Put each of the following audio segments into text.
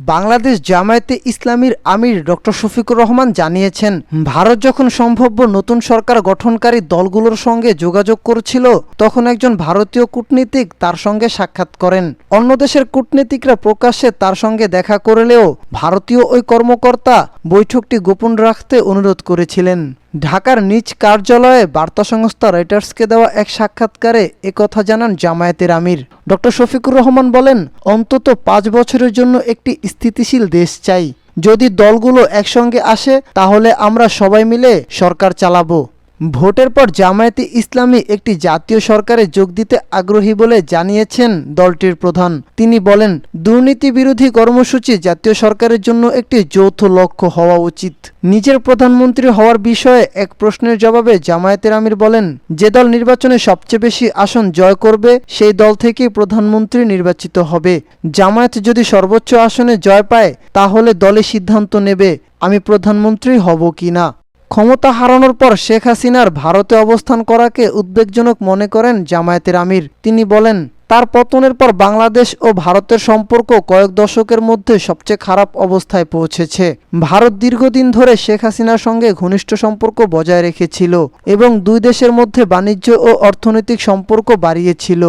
বাংলাদেশ জামায়াতে ইসলামীর আমির ডক্টর শফিকুর রহমান জানিয়েছেন, ভারত যখন সম্ভাব্য নতুন সরকার গঠনকারী দলগুলোর সঙ্গে যোগাযোগ করছিল, তখন একজন ভারতীয় কূটনীতিক তার সঙ্গে সাক্ষাৎ করেন। অন্য দেশের কূটনীতিকরা প্রকাশ্যে তার সঙ্গে দেখা করলেও ভারতীয় ওই কর্মকর্তা বৈঠকটি গোপন রাখতে অনুরোধ করেছিলেন। ঢাকার নিজ কার্যালয়ে বার্তা সংস্থা রাইটার্সকে দেওয়া এক সাক্ষাৎকারে একথা জানান জামায়াতের আমির। ডক্টর শফিকুর রহমান বলেন, অন্তত পাঁচ বছরের জন্য একটি স্থিতিশীল দেশ চাই। যদি দলগুলো একসঙ্গে আসে, তাহলে আমরা সবাই মিলে সরকার চালাবো। ভোটের পর জামায়াতে ইসলামী একটি জাতীয় সরকারে যোগ দিতে আগ্রহী বলে জানিয়েছেন দলটির প্রধান। তিনি বলেন, দুর্নীতি বিরোধী কর্মসূচি জাতীয় সরকারের জন্য একটি যৌথ লক্ষ্য হওয়া উচিত। নিজের প্রধানমন্ত্রী হওয়ার বিষয়ে এক প্রশ্নের জবাবে জামায়াতের আমির বলেন, যে দল নির্বাচনে সবচেয়ে বেশি আসন জয় করবে, সেই দল থেকেই প্রধানমন্ত্রী নির্বাচিত হবে। জামায়াত যদি সর্বোচ্চ আসনে জয় পায়, তাহলে দলে সিদ্ধান্ত নেবে, আমি প্রধানমন্ত্রী হব কি না ক্ষমতা হারানোর পর শেখ হাসিনার ভারতে অবস্থান করাকে উদ্বেগজনক মনে করেন জামায়াতের আমির। তিনি বলেন, তার পতনের পর বাংলাদেশ ও ভারতের সম্পর্ক কয়েক দশকের মধ্যে সবচেয়ে খারাপ অবস্থায় পৌঁছেছে। ভারত দীর্ঘদিন ধরে শেখ হাসিনার সঙ্গে ঘনিষ্ঠ সম্পর্ক বজায় রেখেছিল এবং দুই দেশের মধ্যে বাণিজ্য ও অর্থনৈতিক সম্পর্ক বাড়িয়েছিল।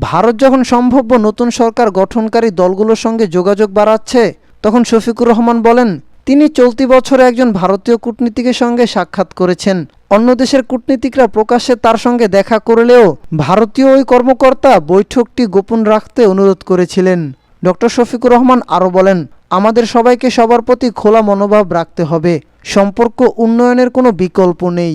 ভারত যখন সম্ভাব্য নতুন সরকার গঠনকারী দলগুলোর সঙ্গে যোগাযোগ বাড়াচ্ছে, তখন শফিকুর রহমান বলেন তিনি চলতি বছরে একজন ভারতীয় কূটনীতিকের সঙ্গে সাক্ষাৎ করেছেন। অন্য দেশের কূটনীতিকরা প্রকাশ্যে তার সঙ্গে দেখা করলেও ভারতীয় ওই কর্মকর্তা বৈঠকটি গোপন রাখতে অনুরোধ করেছিলেন। ডক্টর শফিকুর রহমান আরও বলেন, আমাদের সবাইকে সবার প্রতি খোলা মনোভাব রাখতে হবে। সম্পর্ক উন্নয়নের কোনো বিকল্প নেই।